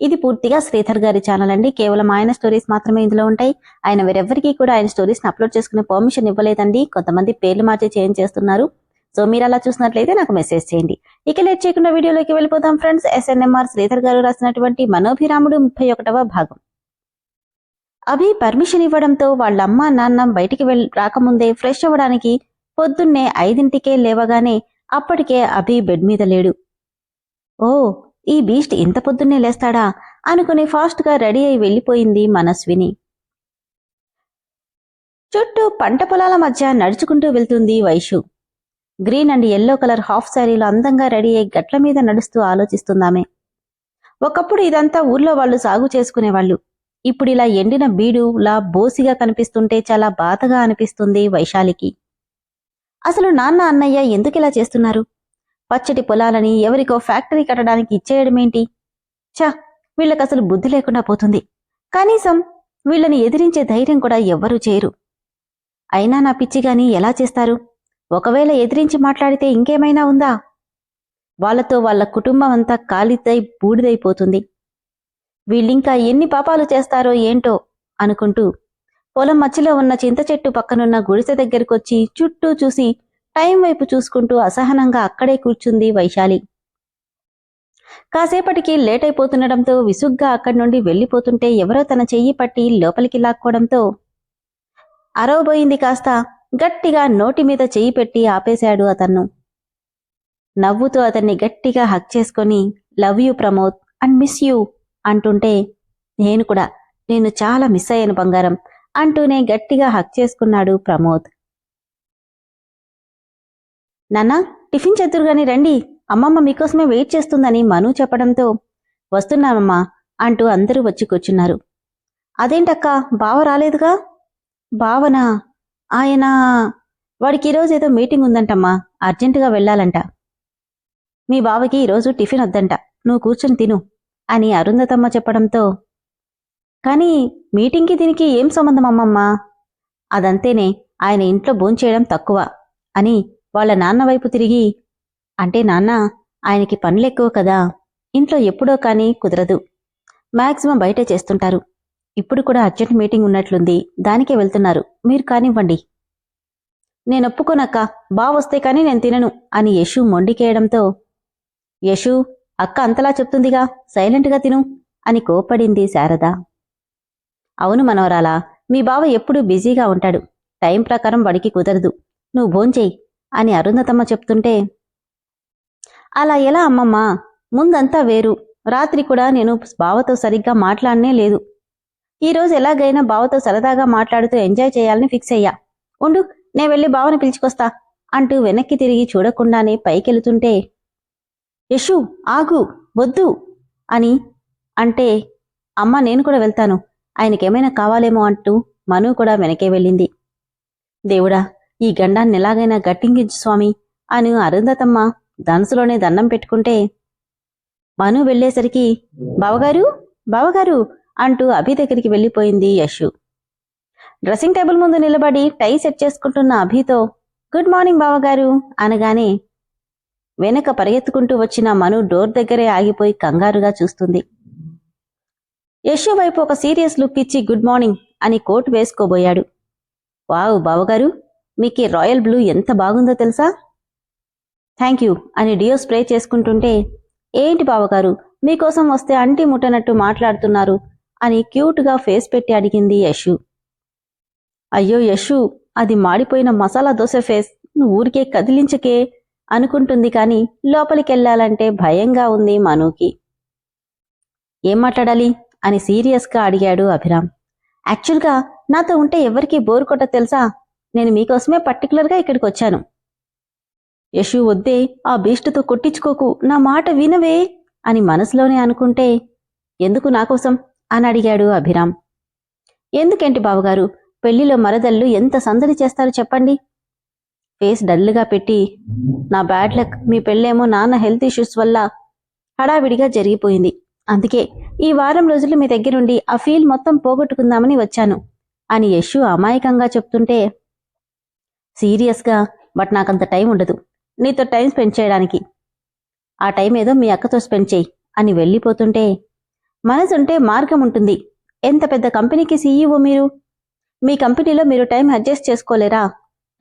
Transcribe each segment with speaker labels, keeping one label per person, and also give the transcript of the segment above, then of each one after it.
Speaker 1: ఇది పూర్తిగా శ్రీధర్ గారి ఛానల్ అండి. కేవలం ఆయన స్టోరీస్ మాత్రమే ఇందులో ఉంటాయి. ఆయన వేరెవ్వరికీ కూడా ఆయన స్టోరీస్ని అప్లోడ్ చేసుకునే పర్మిషన్ ఇవ్వలేదండి. కొంతమంది పేర్లు మార్చి చేంజ్ చేస్తున్నారు. సో మీరు అలా చూసినట్లయితే నాకు మెసేజ్ చేయండి. ఇక లేట్ చేయకుండా వీడియోలోకి వెళ్ళిపోతాం ఫ్రెండ్స్ ఎస్ఎన్ఎంఆర్ శ్రీధర్ గారు రాసినటువంటి మనోభిరాముడు ముప్పై ఒకటవ భాగం. అభి పర్మిషన్ ఇవ్వడంతో వాళ్ళ అమ్మ నాన్న బయటికి వెళ్ రాకముందే ఫ్రెష్ అవ్వడానికి పొద్దున్నే ఐదింటికే లేవగానే అప్పటికే అభి బెడ్ మీద లేడు. ఓ ఈ బీస్ట్ ఇంత పొద్దున్నే లేస్తాడా? అనుకుని ఫాస్ట్గా రెడీ అయి వెళ్ళిపోయింది మనస్విని చుట్టూ పంట పొలాల మధ్య నడుచుకుంటూ వెళ్తుంది Vaishu. Green and yellow colour half శారీలో అందంగా రెడీ అయి గట్ల మీద నడుస్తూ ఆలోచిస్తుందామే. ఒకప్పుడు ఇదంతా ఊర్లో వాళ్ళు సాగు చేసుకునేవాళ్ళు. ఇప్పుడు ఇలా ఎండిన బీడులా బోసిగా కనిపిస్తుంటే చాలా బాధగా అనిపిస్తుంది వైశాలికి. అసలు నాన్న అన్నయ్య ఎందుకు ఇలా చేస్తున్నారు? పచ్చటి పొలాలని ఎవరికో ఫ్యాక్టరీ కట్టడానికి ఇచ్చేయడమేంటి? ఛా వీళ్ళకి అసలు బుద్ధి లేకుండా పోతుంది. కనీసం వీళ్ళని ఎదిరించే ధైర్యం కూడా ఎవ్వరూ చేయరు. అయినా నా పిచ్చిగాని ఎలా చేస్తారు? ఒకవేళ ఎదిరించి మాట్లాడితే ఇంకేమైనా ఉందా? వాళ్ళతో వాళ్ళ కుటుంబం అంతా కాలిద్దై బూడిదైపోతుంది. వీళ్ళింకా ఎన్ని పాపాలు చేస్తారో ఏంటో అనుకుంటూ పొలం మధ్యలో ఉన్న చింత చెట్టు పక్కనున్న గుడిసె దగ్గరకొచ్చి చుట్టూ చూసి టైం వైపు చూసుకుంటూ అసహనంగా అక్కడే కూర్చుంది వైశాలి. కాసేపటికి లేట్ అయిపోతుండటంతో విసుగ్గా అక్కడి నుండి వెళ్ళిపోతుంటే ఎవరో తన చెయ్యి పట్టి లోపలికి లాక్కోవడంతో అరవబోయింది కాస్త గట్టిగా నోటి మీద చెయ్యి పెట్టి ఆపేశాడు అతన్ను నవ్వుతూ అతన్ని గట్టిగా హక్ చేసుకొని love you Pramod and miss you అంటుంటే నేను కూడా నేను చాలా మిస్ అయ్యాను బంగారం అంటూనే గట్టిగా హక్ చేసుకున్నాడు ప్రమోద్. నాన్నా టిఫిన్ చేతురుగాని రండి. అమ్మమ్మ మీకోసమే వెయిట్ చేస్తుందని మను చెప్పడంతో వస్తున్నామమ్మా అంటూ అందరూ వచ్చి కూర్చున్నారు. అదేంటక్క బావ రాలేదుగా? బావనా? ఆయన? వాడికి ఈరోజు ఏదో మీటింగ్ ఉందంటమ్మా అర్జెంటుగా వెళ్ళాలంట. మీ బావకి ఈరోజు టిఫిన్ వద్దంట నువ్వు కూర్చొని తిను అని అరుంధతమ్మ చెప్పడంతో కానీ మీటింగ్కి దీనికి ఏం సంబంధం అమ్మమ్మా? అదంతేనే ఆయన ఇంట్లో భోంచేయడం తక్కువ అని వాళ్ళ నాన్న వైపు తిరిగి అంటే నాన్న ఆయనకి పనులెక్కువ కదా ఇంట్లో ఎప్పుడో కానీ కుదరదు. మాక్సిమం బయటే చేస్తుంటారు. ఇప్పుడు కూడా అర్జెంట్ మీటింగ్ ఉన్నట్లుంది దానికే వెళ్తున్నారు. మీరు కానివ్వండి. నేను ఒప్పుకోనక్క బా కానీ నేను తినను అని యశు మొండికేయడంతో యశు అక్క అంతలా చెప్తుందిగా సైలెంట్గా తిను అని కోపడింది శారద. అవును మనవరాలా మీ బావ ఎప్పుడూ బిజీగా ఉంటాడు. టైం ప్రకారం వాడికి కుదరదు. నువ్వు భోంచేయి. అని అరుంధతమ్మ చెప్తుంటే అలా ఎలా అమ్మమ్మా? ముందంతా వేరు. రాత్రి కూడా నేను బావతో సరిగ్గా మాట్లాడనే లేదు. ఈరోజు ఎలాగైనా బావతో సరదాగా మాట్లాడుతూ ఎంజాయ్ చేయాలని ఫిక్స్ అయ్యా. ఉండు నే వెళ్ళి బావని పిలుచుకొస్తా అంటూ వెనక్కి తిరిగి చూడకుండానే పైకెళుతుంటే యశు ఆగు వద్దు అని అంటే అమ్మ నేను కూడా వెళ్తాను. ఆయనకేమైనా కావాలేమో అంటూ మను కూడా వెనకే వెళ్ళింది. దేవుడా ఈ గండాన్ని ఎలాగైనా గట్టింగించు స్వామి అని అరుంధతమ్మ ధనసులోనే దండం పెట్టుకుంటే మను వెళ్ళేసరికి బావగారు బావగారు అంటూ అభి దగ్గరికి వెళ్ళిపోయింది యశు. డ్రెస్సింగ్ టేబుల్ ముందు నిలబడి టై సెట్ చేసుకుంటున్న అభితో గుడ్ మార్నింగ్ బావగారు అనగానే వెనక పరిగెత్తుకుంటూ వచ్చిన మను డోర్ దగ్గరే ఆగిపోయి కంగారుగా చూస్తుంది. యశు వైపు ఒక సీరియస్ లుక్ ఇచ్చి గుడ్ మార్నింగ్ అని కోట్ వేసుకోబోయాడు. వావ్ బావగారు మీకు ఈ రాయల్ బ్లూ ఎంత బాగుందో తెలుసా? థ్యాంక్ యూ అని డియో స్ప్రే చేసుకుంటుంటే ఏంటి బావగారు? మీకోసం వస్తే అంటి ముట్టనట్టు మాట్లాడుతున్నారు అని క్యూట్గా ఫేస్ పెట్టి అడిగింది యశు. అయ్యో యశు అది మాడిపోయిన మసాలా దోశ ఫేస్. నువ్వు ఊరికే కదిలించకే అనుకుంటుంది కాని లోపలికెళ్ళాలంటే భయంగా ఉంది మనుకి. ఏం మాట్లాడాలి? అని సీరియస్గా అడిగాడు అభిరామ్. యాక్చువల్గా నాతో ఉంటే ఎవరికీ బోర్ కొట్ట తెలుసా? నేను మీకోసమే పర్టికులర్గా ఇక్కడికి వచ్చాను యశు వద్దే ఆ బీస్టుతో కొట్టించుకోకు నా మాట వినవే అని మనసులోనే అనుకుంటే ఎందుకు నాకోసం అని అడిగాడు అభిరామ్. ఎందుకేంటి బావగారు పెళ్ళిలో మరదళ్ళు ఎంత సందడి చేస్తారో చెప్పండి? ఫేస్ డల్గా పెట్టి నా బ్యాడ్ లక్ మీ పెళ్ళేమో నాన్న హెల్త్ ఇష్యూస్ వల్ల హడావిడిగా జరిగిపోయింది. అందుకే ఈ వారం రోజులు మీ దగ్గరుండి ఆ ఫీల్ మొత్తం పోగొట్టుకుందామని వచ్చాను అని యశు అమాయకంగా చెప్తుంటే సీరియస్గా బట్ నాకంత టైం ఉండదు. నీతో టైం స్పెండ్ చేయడానికి. ఆ టైం ఏదో మీ అక్కతో స్పెండ్ చేయి అని వెళ్ళిపోతుంటే మనసుంటే మార్గం ఉంటుంది. ఎంత పెద్ద కంపెనీకి సీఈఓ మీరు? మీ కంపెనీలో మీరు టైం అడ్జస్ట్ చేసుకోలేరా?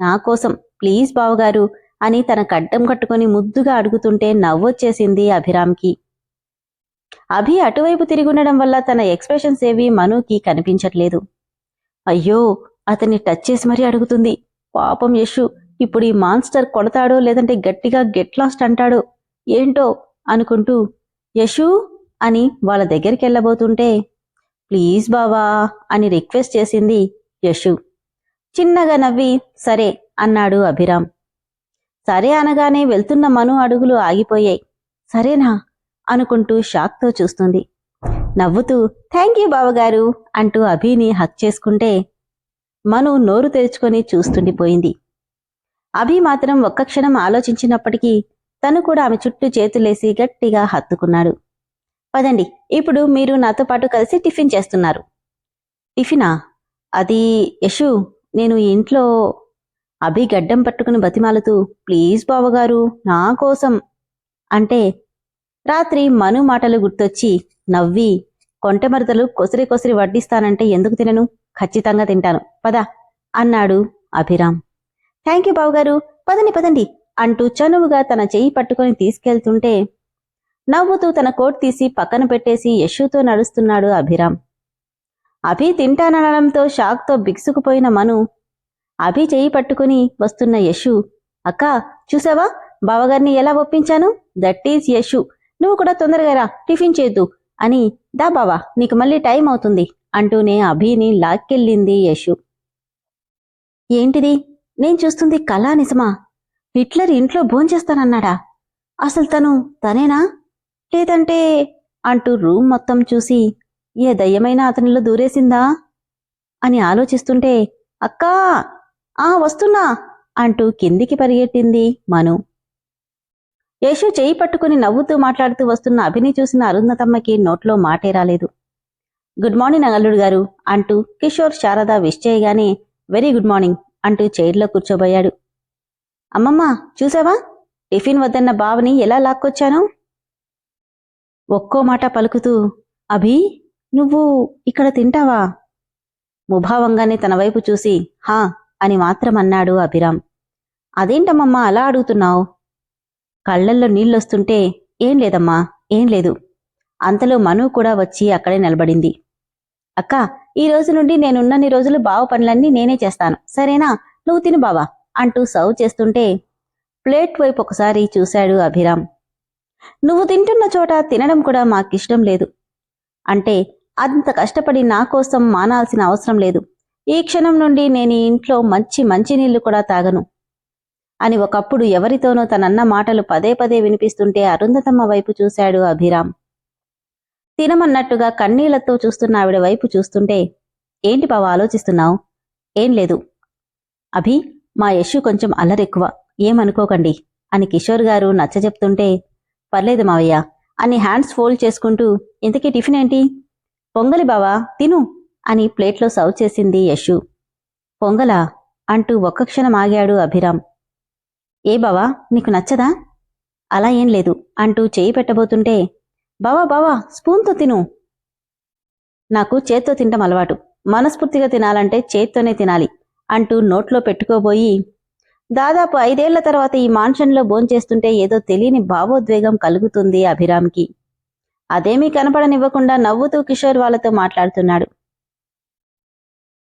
Speaker 1: నా కోసం ప్లీజ్ బావగారు అని తన కడ్డం కట్టుకొని ముద్దుగా అడుగుతుంటే నవ్వొచ్చేసింది అభిరామ్కి. అభి అటువైపు తిరుగుండడం వల్ల తన ఎక్స్ప్రెషన్స్ ఏవి మనుకి కనిపించట్లేదు. అయ్యో అతన్ని టచ్ చేసి మరీ అడుగుతుంది. పాపం యశు ఇప్పుడు ఈ మాన్స్టర్ కొడతాడో లేదంటే గట్టిగా గెట్ లాస్ట్ అంటాడో ఏంటో అనుకుంటూ యశు అని వాళ్ళ దగ్గరికి వెళ్ళబోతుంటే ప్లీజ్ బావా అని రిక్వెస్ట్ చేసింది యశు చిన్నగా నవ్వి సరే అన్నాడు అభిరామ్. సరే అనగానే వెళ్తున్న మను అడుగులు ఆగిపోయాయి. సరేనా అనుకుంటూ షాక్తో చూస్తుంది. నవ్వుతూ థ్యాంక్ యూ బావగారు అంటూ అభిని హక్ చేసుకుంటే మను నోరు తెరుచుకొని చూస్తుండిపోయింది. అభి మాత్రం ఒక్క క్షణం ఆలోచించినప్పటికీ తను కూడా ఆమె చుట్టూ చేతులేసి గట్టిగా హత్తుకున్నాడు. పదండి ఇప్పుడు మీరు నాతో పాటు కలిసి టిఫిన్ చేస్తున్నారు. టిఫినా? అది యశు నేను ఈ ఇంట్లో అభి గడ్డం పట్టుకుని బతిమాలుతూ ప్లీజ్ బావగారు నా కోసం అంటే రాత్రి మను మాటలు గుర్తొచ్చి నవ్వి కొంటెమరతలు కొసిరి కొసిరి వడ్డిస్తానంటే ఎందుకు తినను? ఖచ్చితంగా తింటాను. పద అన్నాడు అభిరామ్. థ్యాంక్ యూ బావగారు. పదండి పదండి అంటూ చనువుగా తన చెయ్యి పట్టుకొని తీసుకెళ్తుంటే నవ్వుతూ తన కోట్ తీసి పక్కన పెట్టేసి యశుతో నడుస్తున్నాడు అభిరామ్. అభి తింటాననడంతో షాక్తో బిగుసుకుపోయిన మను అభి చెయ్యి పట్టుకుని వస్తున్న యశు అక్క చూసావా? బావగారిని ఎలా ఒప్పించాను? That is Yashu. నువ్వు కూడా తొందరగా రా టిఫిన్ చేద్దు అని దా బావా నీకు మళ్ళీ టైం అవుతుంది. అంటూనే అభిని లాక్కెళ్ళింది యశు. ఏంటిది? నేను చూస్తుంది కళా నిజమా? హిట్లర్ ఇంట్లో భోంచేస్తానన్నాడా? అసలు తను తనేనా? లేదంటే అంటూ రూమ్ మొత్తం చూసి ఏ దయ్యమైనా అతనిలో దూరేసిందా? అని ఆలోచిస్తుంటే అక్కా! ఆ వస్తున్నా! అంటూ కిందికి పరిగెట్టింది మను. యేషు చేయి పట్టుకుని నవ్వుతూ మాట్లాడుతూ వస్తున్న అభిని చూసిన అరుంధతమ్మకి నోట్లో మాటే రాలేదు. గుడ్ మార్నింగ్ అల్లుడు గారు అంటూ కిషోర్ శారద విష్ చేయగానే వెరీ గుడ్ మార్నింగ్ అంటూ చైర్లో కూర్చోబోయాడు. అమ్మమ్మ చూసావా? టిఫిన్ వద్దన్న బావని ఎలా లాక్కొచ్చాను? ఒక్కో మాట పలుకుతూ అభి నువ్వు ఇక్కడ తింటావా? ముభావంగానే తన వైపు చూసి హా అని మాత్రం అన్నాడు అభిరామ్. అదేంటమ్మమ్మా అలా అడుగుతున్నావు? కళ్ళల్లో నీళ్ళొస్తుంటే ఏం లేదమ్మా ఏం లేదు. అంతలో మను కూడా వచ్చి అక్కడే నిలబడింది. అక్క ఈ రోజు నుండి నేనున్నన్ని రోజులు బావ పనులన్నీ నేనే చేస్తాను. సరేనా? నువ్వు తిను బావా అంటూ సర్వ్ చేస్తుంటే ప్లేట్ వైపు ఒకసారి చూశాడు అభిరామ్. నువ్వు తింటున్న చోట తినడం కూడా మాకిష్టం లేదు. అంటే అంత కష్టపడి నా కోసం మానాల్సిన అవసరం లేదు. ఈ క్షణం నుండి నేను ఇంట్లో మంచి మంచినీళ్ళు కూడా తాగను. అని ఒకప్పుడు ఎవరితోనో తనన్న మాటలు పదే పదే వినిపిస్తుంటే అరుంధతమ్మ వైపు చూశాడు అభిరామ్. తినమన్నట్టుగా కన్నీళ్ళతో చూస్తున్న ఆవిడ వైపు చూస్తుంటే ఏంటి బావ ఆలోచిస్తున్నావు? ఏం లేదు. అభి మా యశు కొంచెం అల్లరెక్కువ. ఏమనుకోకండి అని కిషోర్ గారు నచ్చ చెప్తుంటే పర్లేదు మావయ్య. అని హ్యాండ్స్ ఫోల్డ్ చేసుకుంటూ ఇంతకీ టిఫిన్ ఏంటి? పొంగలి బావా తిను అని ప్లేట్లో సర్వ్ చేసింది యశు. పొంగలా? అంటూ ఒక్క క్షణం ఆగాడు అభిరామ్. ఏ బావా నీకు నచ్చదా? అలా ఏం లేదు అంటూ చేయి పెట్టబోతుంటే బావా బావా స్పూన్తో తిను. నాకు చేత్తో తింటం అలవాటు. మనస్ఫూర్తిగా తినాలంటే చేత్తోనే తినాలి అంటూ నోట్లో పెట్టుకోబోయి దాదాపు ఐదేళ్ళ తర్వాత ఈ మాన్షన్లో భోంచేస్తుంటే ఏదో తెలియని భావోద్వేగం కలుగుతుంది అభిరామ్కి. అదేమీ కనపడనివ్వకుండా నవ్వుతూ కిషోర్ వాళ్ళతో మాట్లాడుతున్నాడు.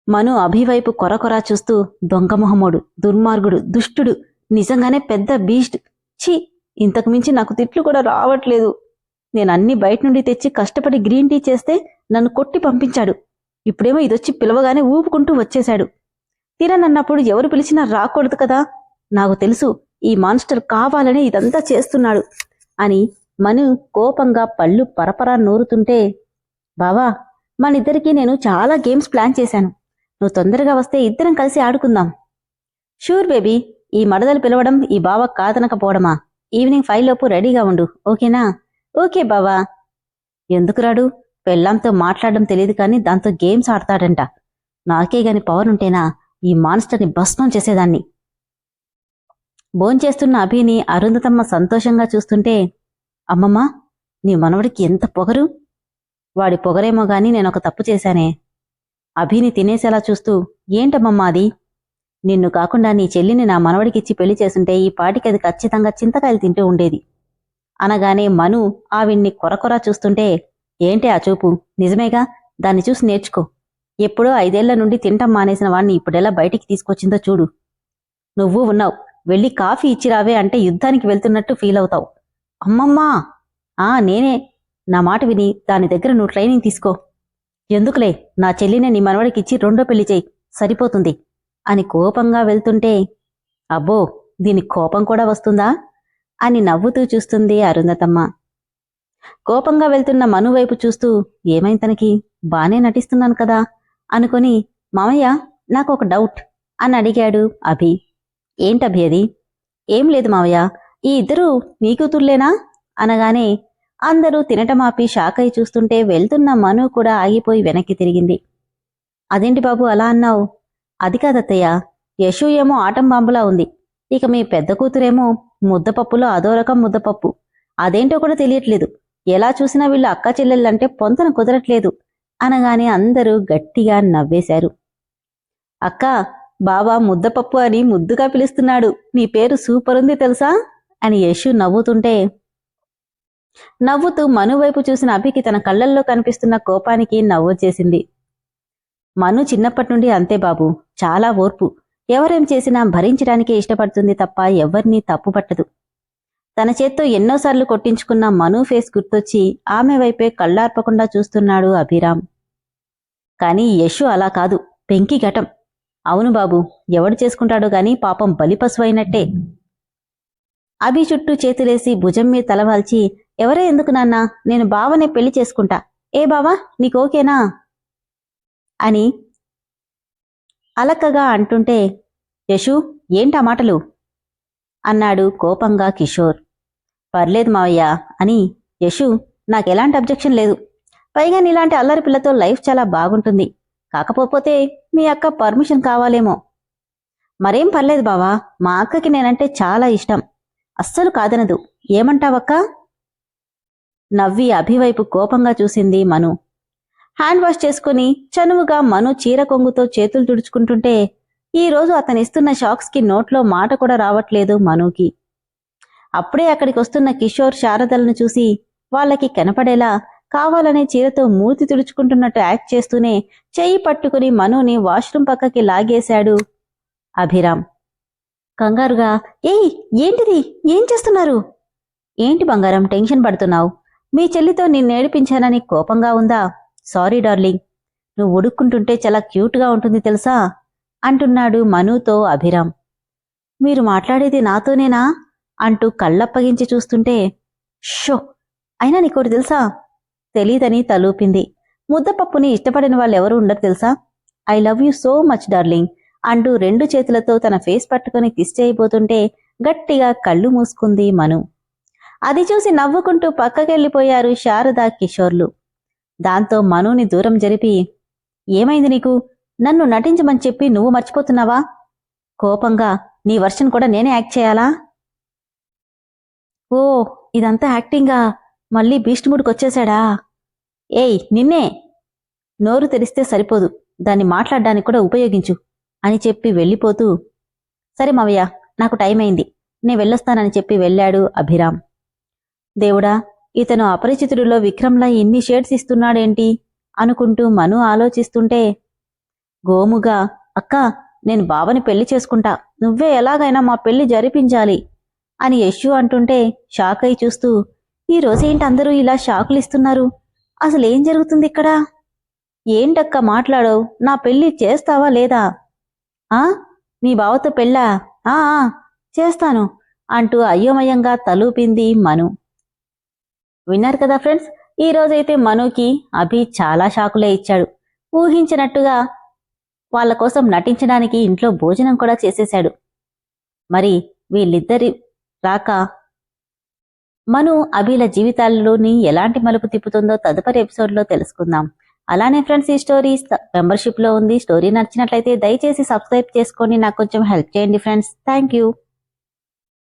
Speaker 1: మను అభివైపు కొరకొరా చూస్తూ దొంగమొహమోడు దుర్మార్గుడు దుష్టుడు నిజంగానే పెద్ద బీస్ట్. ఛీ ఇంతకుమించి నాకు తిట్లు కూడా రావట్లేదు. నేను అన్ని బయట నుండి తెచ్చి కష్టపడి గ్రీన్ టీ చేస్తే నన్ను కొట్టి పంపించాడు. ఇప్పుడేమో ఇదొచ్చి పిలవగానే ఊపుకుంటూ వచ్చేశాడు. తిననన్నప్పుడు ఎవరు పిలిచినా రాకూడదు కదా? నాకు తెలుసు ఈ మాన్స్టర్ కావాలని ఇదంతా చేస్తున్నాడు అని మను కోపంగా పళ్ళు పరపరా నూరుతుంటే బావా మనిద్దరికీ నేను చాలా గేమ్స్ ప్లాన్ చేశాను. నువ్వు తొందరగా వస్తే ఇద్దరం కలిసి ఆడుకుందాం. షూర్ బేబీ ఈ మడదలు పిలవడం ఈ బావ కాదనకపోవడమా? ఈవినింగ్ ఫైవ్ లోపు రెడీగా ఉండు ఓకేనా? ఓకే బావా. ఎందుకు రాడు? పెళ్ళాంతో మాట్లాడడం తెలియదు కానీ దాంతో గేమ్స్ ఆడతాడంట. నాకే గాని పవర్ ఉంటేనా ఈ మాన్స్టర్ని భస్మం చేసేదాన్ని? భోంచేస్తున్న అభిని అరుంధతమ్మ సంతోషంగా చూస్తుంటే అమ్మమ్మ నీ మనవడికి ఎంత పొగరు? వాడి పొగరేమో గాని నేనొక తప్పు చేశానే. అభిని తినేసేలా చూస్తూ ఏంటమ్మమ్మా అది? నిన్ను కాకుండా నీ చెల్లిని నా మనవడికిచ్చి పెళ్ళి చేసుంటే ఈ పాటికి అది ఖచ్చితంగా చింతకాయలు తింటూ ఉండేది. అనగానే మను ఆవిణ్ణి కొరకొర చూస్తుంటే ఏంటి ఆ చూపు? నిజమేగా? దాన్ని చూసి నేర్చుకో. ఎప్పుడో ఐదేళ్ళ నుండి తింటం మానేసిన వాణ్ణి ఇప్పుడెలా బయటికి తీసుకొచ్చిందో చూడు. నువ్వు ఉన్నావు. వెళ్ళి కాఫీ ఇచ్చిరావే అంటే యుద్ధానికి వెళ్తున్నట్టు ఫీల్ అవుతావు. అమ్మమ్మా! ఆ నేనే. నా మాట విని దాని దగ్గర నువ్వు ట్రైనింగ్ తీసుకో. ఎందుకులే? నా చెల్లినే నీ మనవడికిచ్చి రెండో పెళ్ళి చేయి. సరిపోతుంది. అని కోపంగా వెళ్తుంటే అబ్బో! దీనికి కోపం కూడా వస్తుందా? అని నవ్వుతూ చూస్తుంది అరుంధతమ్మ. కోపంగా వెళ్తున్న మను వైపు చూస్తూ ఏమైంది తనకి? బానే నటిస్తున్నాను కదా అనుకొని మామయ్య నాకు ఒక డౌట్ అని అడిగాడు అభి. ఏంటభి అది? ఏం లేదు మావయ్య ఈ ఇద్దరు నీ కూతుర్లేనా? అనగానే అందరూ తినటమాపి షాక్ అయి చూస్తుంటే వెళ్తున్న మను కూడా ఆగిపోయి వెనక్కి తిరిగింది. అదేంటి బాబు అలా అన్నావు? అది కాదత్తయ్య యశు ఏమో ఆటం బాంబులా ఉంది. ఇక మీ పెద్ద కూతురేమో ముద్దపప్పులో అదో రకం ముద్దపప్పు. అదేంటో కూడా తెలియట్లేదు. ఎలా చూసినా వీళ్ళు అక్క చెల్లెళ్ళంటే పొంతన కుదరట్లేదు అనగానే అందరూ గట్టిగా నవ్వేశారు. అక్క బాబా ముద్దపప్పు అని ముద్దుగా పిలుస్తున్నాడు. నీ పేరు సూపర్ ఉంది తెలుసా? అని యశు నవ్వుతుంటే నవ్వుతూ మను వైపు చూసిన అభికి తన కళ్ళల్లో కనిపిస్తున్న కోపానికి నవ్వొచ్చేసింది. మను చిన్నప్పటి నుండి అంతే బాబు. చాలా ఓర్పు. ఎవరేం చేసినా భరించడానికే ఇష్టపడుతుంది తప్ప ఎవరినీ తప్పుపట్టదు తన చేత్తో ఎన్నోసార్లు కొట్టించుకున్న మను ఫేస్ గుర్తొచ్చి ఆమె వైపే కళ్ళార్పకుండా చూస్తున్నాడు అభిరామ్. కానీ యశు అలా కాదు పెంకి ఘటం. అవును బాబు ఎవడు చేసుకుంటాడో గాని పాపం బలిపశువైనట్టే అభి చుట్టూ చేతులేసి భుజం మీద తలవాల్చి ఎవరే ఎందుకు నాన్నా నేను బావనే పెళ్ళి చేసుకుంటా. ఏ బావా నీకు ఓకేనా అని అలక్కగా అంటుంటే యశు ఏంటా మాటలు అన్నాడు కోపంగా కిషోర్. పర్లేదు మావయ్య అని యశు నాకెలాంటి అబ్జెక్షన్ లేదు. పైగా నీలాంటి అల్లరి పిల్లతో లైఫ్ చాలా బాగుంటుంది. కాకపోతే మీ అక్క పర్మిషన్ కావాలేమో. మరేం పర్లేదు బావా మా అక్కకి నేనంటే చాలా ఇష్టం. అస్సలు కాదనదు. ఏమంటావక్క నవ్వి అభివైపు కోపంగా చూసింది మను. హ్యాండ్ వాష్ చేసుకుని చనువుగా మను చీర కొంగుతో చేతులు తుడుచుకుంటుంటే ఈ రోజు అతనిస్తున్న షాక్స్కి నోట్లో మాట కూడా రావట్లేదు మనుకి. అప్పుడే అక్కడికి వస్తున్న కిషోర్ శారదలను చూసి వాళ్ళకి కనపడేలా కావాలనే చీరతో మూతి తుడుచుకుంటున్నట్టు యాక్ట్ చేస్తూనే చెయ్యి పట్టుకుని మనుని వాష్రూమ్ పక్కకి లాగేశాడు అభిరామ్. కంగారుగా ఏయ్ ఏంటిది? ఏం చేస్తున్నారు? ఏంటి బంగారం? టెన్షన్ పడుతున్నావు. మీ చెల్లితో నిన్నేడిపించానని కోపంగా ఉందా? సారీ డార్లింగ్ నువ్వు ఉడుక్కుంటుంటే చాలా క్యూట్గా ఉంటుంది తెలుసా? అంటున్నాడు మనుతో అభిరామ్. మీరు మాట్లాడేది నాతోనేనా? అంటూ కళ్ళప్పగించి చూస్తుంటే షో! అయినా నీకోటి తెలుసా? తెలీదని తలూపింది. ముద్దపప్పుని ఇష్టపడిన వాళ్ళెవరూ ఉండరు తెలుసా? I love you so much darling అంటూ రెండు చేతులతో తన ఫేస్ పట్టుకుని కిస్ చేయబోతుంటే గట్టిగా కళ్ళు మూసుకుంది మను. అది చూసి నవ్వుకుంటూ పక్కకెళ్ళిపోయారు శారదా కిషోర్లు. దాంతో మనుని దూరం జరిపి ఏమైంది నీకు? నన్ను నటించమని చెప్పి నువ్వు మర్చిపోతున్నావా? కోపంగా నీ వర్షన్ కూడా నేనే యాక్ట్ చేయాలా? ఓ ఇదంతా యాక్టింగా? మళ్ళీ బీస్ట్ మూడ్కొచ్చేశాడా ఏయ్ నిన్నే! నోరు తెరిస్తే సరిపోదు. దాన్ని మాట్లాడడానికి కూడా ఉపయోగించు అని చెప్పి వెళ్ళిపోతూ సరే మావయ్య నాకు టైం అయింది నే వెళ్ళొస్తానని చెప్పి వెళ్ళాడు అభిరామ్. దేవుడా ఇతను అపరిచితుడిలో విక్రమ్లా ఇన్ని షేడ్స్ ఇస్తున్నాడేంటి? అనుకుంటూ మను ఆలోచిస్తుంటే గోముగా అక్క నేను బావని పెళ్ళి చేసుకుంటా. నువ్వే ఎలాగైనా మా పెళ్ళి జరిపించాలి అని యశు అంటుంటే షాక్ అయి చూస్తూ ఈ రోజేంటి అందరూ ఇలా షాకులు ఇస్తున్నారు? అసలు ఏం జరుగుతుంది ఇక్కడ? ఏంటక్క మాట్లాడవు? నా పెళ్ళి చేస్తావా లేదా? ఆ? మీ బావతో పెళ్ళా? ఆ ఆ, చేస్తాను అంటూ అయోమయంగా తలూపింది మను. విన్నారు కదా ఫ్రెండ్స్? ఈ రోజైతే మనుకి అభి చాలా షాకులే ఇచ్చాడు. ఊహించినట్టుగా వాళ్ళ కోసం నటించడానికి ఇంట్లో భోజనం కూడా చేసేశాడు. మరి వీళ్ళిద్దరి రాక మను అభిల జీవితాల్లోని ఎలాంటి మలుపు తిప్పుతుందో తదుపరి ఎపిసోడ్లో తెలుసుకుందాం. అలానే ఫ్రెండ్స్ ఈ స్టోరీ మెంబర్షిప్లో ఉంది. స్టోరీ నచ్చినట్లయితే దయచేసి సబ్స్క్రైబ్ చేసుకొని నాకు కొంచెం హెల్ప్ చేయండి ఫ్రెండ్స్. Thank you